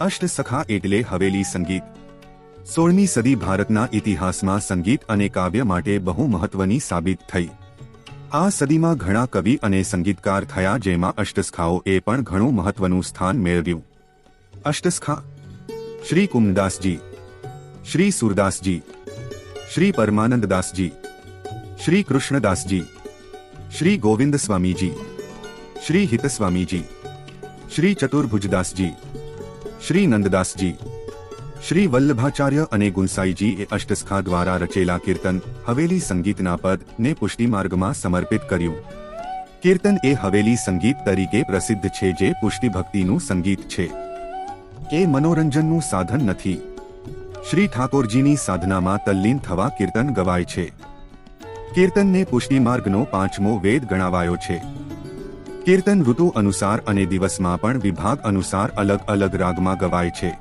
અષ્ટસખા એટલે હવેલી સંગીત. સોળમી સદી ભારતના ઇતિહાસમાં સંગીત અને કાવ્ય માટે બહુ મહત્વની સાબિત થઈ. આ સદીમાં ઘણા કવિ અને સંગીતકાર થયા જેમાં અષ્ટસખાઓએ પણ ઘણું મહત્વનું સ્થાન મેળવ્યું. અષ્ટસખા. શ્રી કુમદાસજી. શ્રી સુરદાસજી. શ્રી પરમાનંદદાસજી. શ્રી કૃષ્ણદાસજી. શ્રી ગોવિંદ સ્વામીજી શ્રી હિતસ્વામીજી. શ્રી ચતુર્ભુજદાસજી. શ્રી નંદદાસજી શ્રી વલ્લભાચાર્ય અને ગુંસાઈજી એ અષ્ટસ્ખા દ્વારા રચેલા કીર્તન હવેલી સંગીતના પદ ને પુષ્ટિ માર્ગમાં સમર્પિત કર્યું. કીર્તન એ હવેલી સંગીત તરીકે પ્રસિદ્ધ છે જે પુષ્ટિ ભક્તિનું સંગીત છે. એ મનોરંજનનું સાધન નથી. શ્રી ઠાકોરજીની સાધનામાં તલ્લીન થવા કીર્તન ગવાય છે. કીર્તનને પુષ્ટિ માર્ગનો પાંચમો વેદ ગણાવાયો છે. કીર્તન ઋતુ અનુસાર અને દિવસમાં પણ વિભાગ અનુસાર અલગ અલગ રાગમાં ગવાય છે.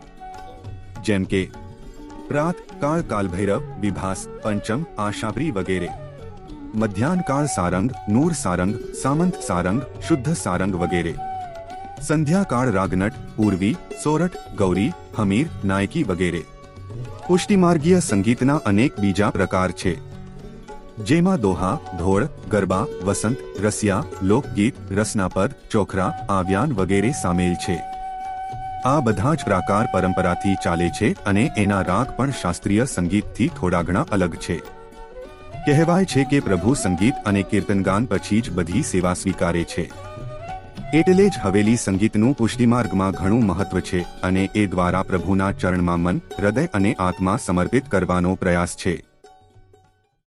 જેમ કે, પ્રાત, કાળ, કાલભૈરવ, વિભાસ, પંચમ, આશાબ્રી વગેરે. મધ્યાહનકાળ સારંગ, નૂર સારંગ, સામંત સારંગ, શુદ્ધ સારંગ વગેરે. સંધ્યાકાળ રાગનટ, પૂર્વી, સોરઠ, ગૌરી, હમીર, નાયકી વગેરે. પુષ્ટિમાર્ગીય સંગીતના અનેક બીજા પ્રકાર છે. જેમાં દોહા, ધોળ, ગરબા, વસંત, રસિયા, લોકગીત રસનાપદ ચોખરા, આવ્યાન વગેરે સામેલ છે. આ બધા જ પ્રકાર પરંપરાથી ચાલે છે અને એના રાગ પણ શાસ્ત્રીય સંગીતથી થોડા ઘણા અલગ છે. કહેવાય છે કે પ્રભુ સંગીત અને કીર્તનગાન પછી જ બધી સેવા સ્વીકારે છે. એટલે જ હવેલી સંગીતનું પુષ્ટિમાર્ગમાં ઘણું મહત્વ છે અને એ દ્વારા પ્રભુના ચરણમાં મન, હૃદય અને આત્મા સમર્પિત કરવાનો પ્રયાસ છે.